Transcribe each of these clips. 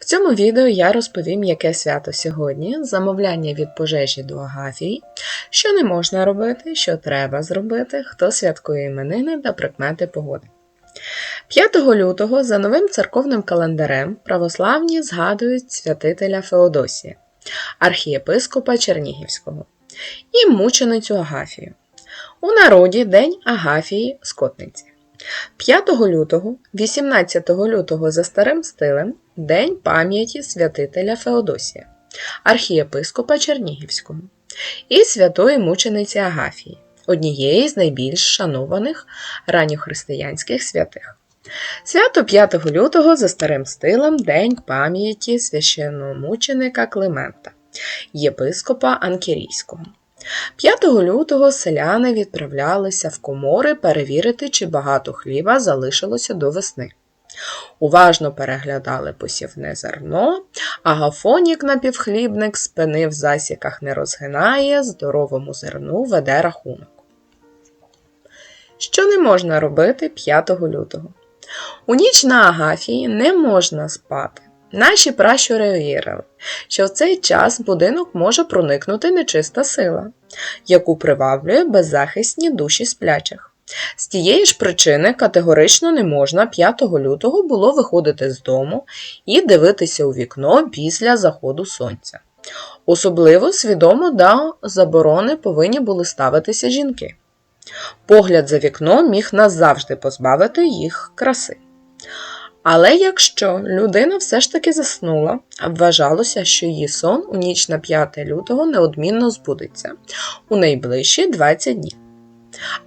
В цьому відео я розповім, яке свято сьогодні, замовляння від пожежі до Агафії, що не можна робити, що треба зробити, хто святкує іменини та прикмети погоди. 5 лютого за новим церковним календарем православні згадують святителя Феодосія, архієпископа Чернігівського і мученицю Агафію. У народі День Агафії Скотниці. 5 лютого, 18 лютого за старим стилем День пам'яті святителя Феодосія, архієпископа Чернігівського і святої мучениці Агафії, однієї з найбільш шанованих ранньохристиянських святих. Свято 5 лютого за старим стилем День пам'яті священномученика Климента, єпископа Анкірійського. 5 лютого селяни відправлялися в комори перевірити, чи багато хліба залишилося до весни. Уважно переглядали посівне зерно, а гафонік напівхлібник спини в засіках не розгинає, здоровому зерну веде рахунок. Що не можна робити 5 лютого? У ніч на Агафії не можна спати. Наші пращури вірили, що в цей час будинок може проникнути нечиста сила, яку приваблює беззахисні душі сплячих. З тієї ж причини категорично не можна 5 лютого було виходити з дому і дивитися у вікно після заходу сонця. Особливо свідомо до заборони повинні були ставитися жінки. Погляд за вікно міг назавжди позбавити їх краси. Але якщо людина все ж таки заснула, вважалося, що її сон у ніч на 5 лютого неодмінно збудеться у найближчі 20 днів.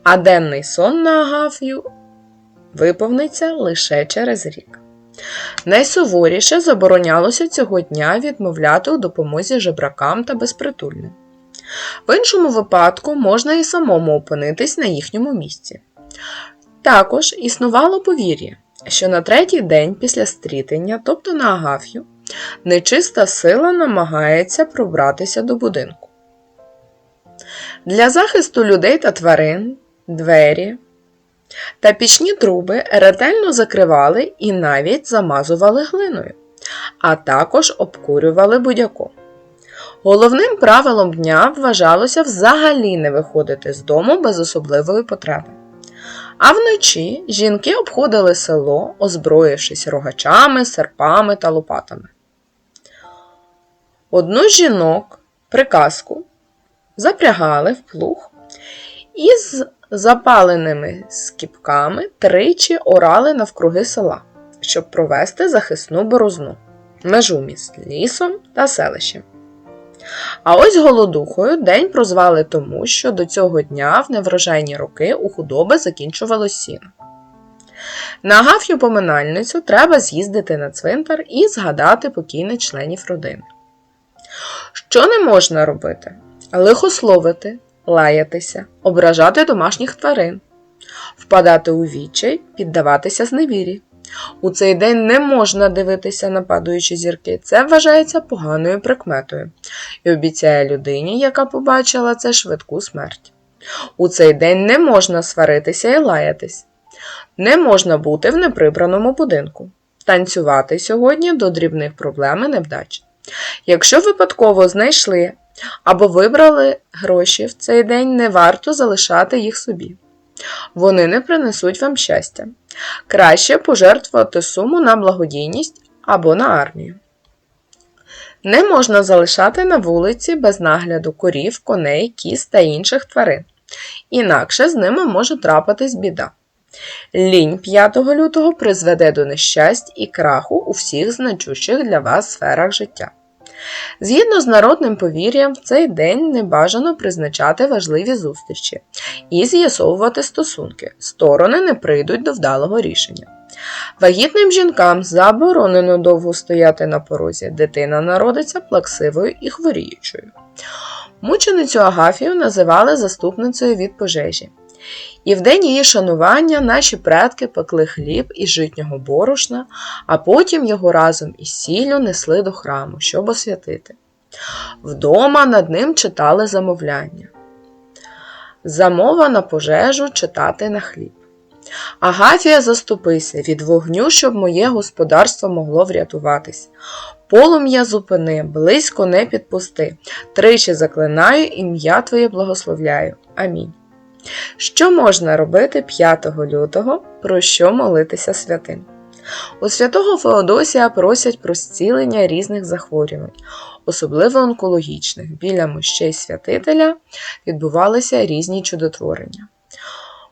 А денний сон на Агафію виповниться лише через рік. Найсуворіше заборонялося цього дня відмовляти у допомозі жебракам та безпритульним. В іншому випадку можна і самому опинитись на їхньому місці. Також існувало повір'я, що на третій день після стрітення, тобто на Агаф'ю, нечиста сила намагається пробратися до будинку. Для захисту людей та тварин, двері та пічні труби ретельно закривали і навіть замазували глиною, а також обкурювали будяком. Головним правилом дня вважалося взагалі не виходити з дому без особливої потреби. А вночі жінки обходили село, озброївшись рогачами, серпами та лопатами. Одну з жінок приказку запрягали в плуг і з запаленими скіпками тричі орали навкруги села, щоб провести захисну борозну, межу між лісом та селищем. А ось голодухою день прозвали тому, що до цього дня в неврожайні роки у худоби закінчувалось сіно. На Агаф'ю поминальницю треба з'їздити на цвинтар і згадати покійних членів родини. Що не можна робити? Лихословити, лаятися, ображати домашніх тварин, впадати у відчай, піддаватися зневірі. У цей день не можна дивитися на падаючі зірки, це вважається поганою прикметою і обіцяє людині, яка побачила це швидку смерть. У цей день не можна сваритися і лаятись, не можна бути в неприбраному будинку, танцювати сьогодні до дрібних проблем і невдач. Якщо випадково знайшли або вибрали гроші в цей день, не варто залишати їх собі. Вони не принесуть вам щастя. Краще пожертвувати суму на благодійність або на армію. Не можна залишати на вулиці без нагляду корів, коней, кіз та інших тварин. Інакше з ними може трапитись біда. Лінь 5 лютого призведе до нещасть і краху у всіх значущих для вас сферах життя. Згідно з народним повір'ям, в цей день не бажано призначати важливі зустрічі і з'ясовувати стосунки. Сторони не прийдуть до вдалого рішення. Вагітним жінкам заборонено довго стояти на порозі, дитина народиться плаксивою і хворіючою. Мученицю Агафію називали заступницею від пожежі. І в день її шанування наші предки пекли хліб із житнього борошна, а потім його разом із сіллю несли до храму, щоб освятити. Вдома над ним читали замовляння. Замова на пожежу читати на хліб. Агафія, заступися від вогню, щоб моє господарство могло врятуватись. Полум'я зупини, близько не підпусти. Тричі заклинаю, ім'я Твоє благословляю. Амінь. Що можна робити 5 лютого, про що молитися святим? У святого Феодосія просять про зцілення різних захворювань, особливо онкологічних. Біля мощей святителя відбувалися різні чудотворення.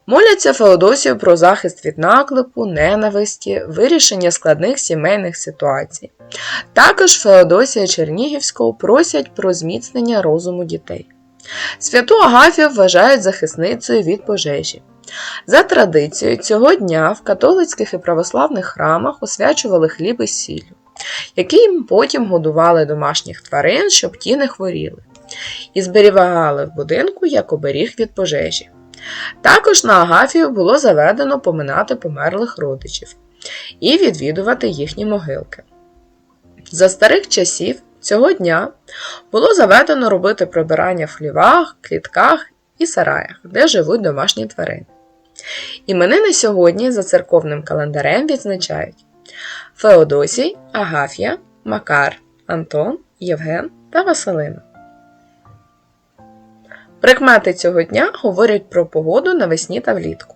Моляться Феодосію про захист від наклепу, ненависті, вирішення складних сімейних ситуацій. Також Феодосія Чернігівського просять про зміцнення розуму дітей. Святу Агафію вважають захисницею від пожежі. За традицією, цього дня в католицьких і православних храмах освячували хліб із сіллю, яким потім годували домашніх тварин, щоб ті не хворіли, і зберігали в будинку як оберіг від пожежі. Також на Агафію було заведено поминати померлих родичів і відвідувати їхні могилки. За старих часів цього дня було заведено робити прибирання в хлівах, клітках і сараях, де живуть домашні тварини. Іменини сьогодні за церковним календарем відзначають Феодосій, Агафія, Макар, Антон, Євген та Василина. Прикмети цього дня говорять про погоду навесні та влітку.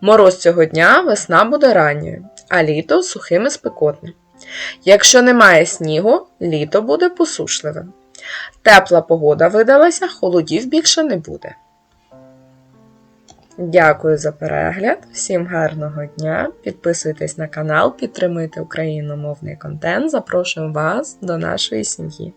Мороз цього дня весна буде ранньою, а літо сухим і спекотним. Якщо немає снігу, літо буде посушливим. Тепла погода видалася, холодів більше не буде. Дякую за перегляд, всім гарного дня. Підписуйтесь на канал, підтримуйте україномовний контент. Запрошуємо вас до нашої сім'ї.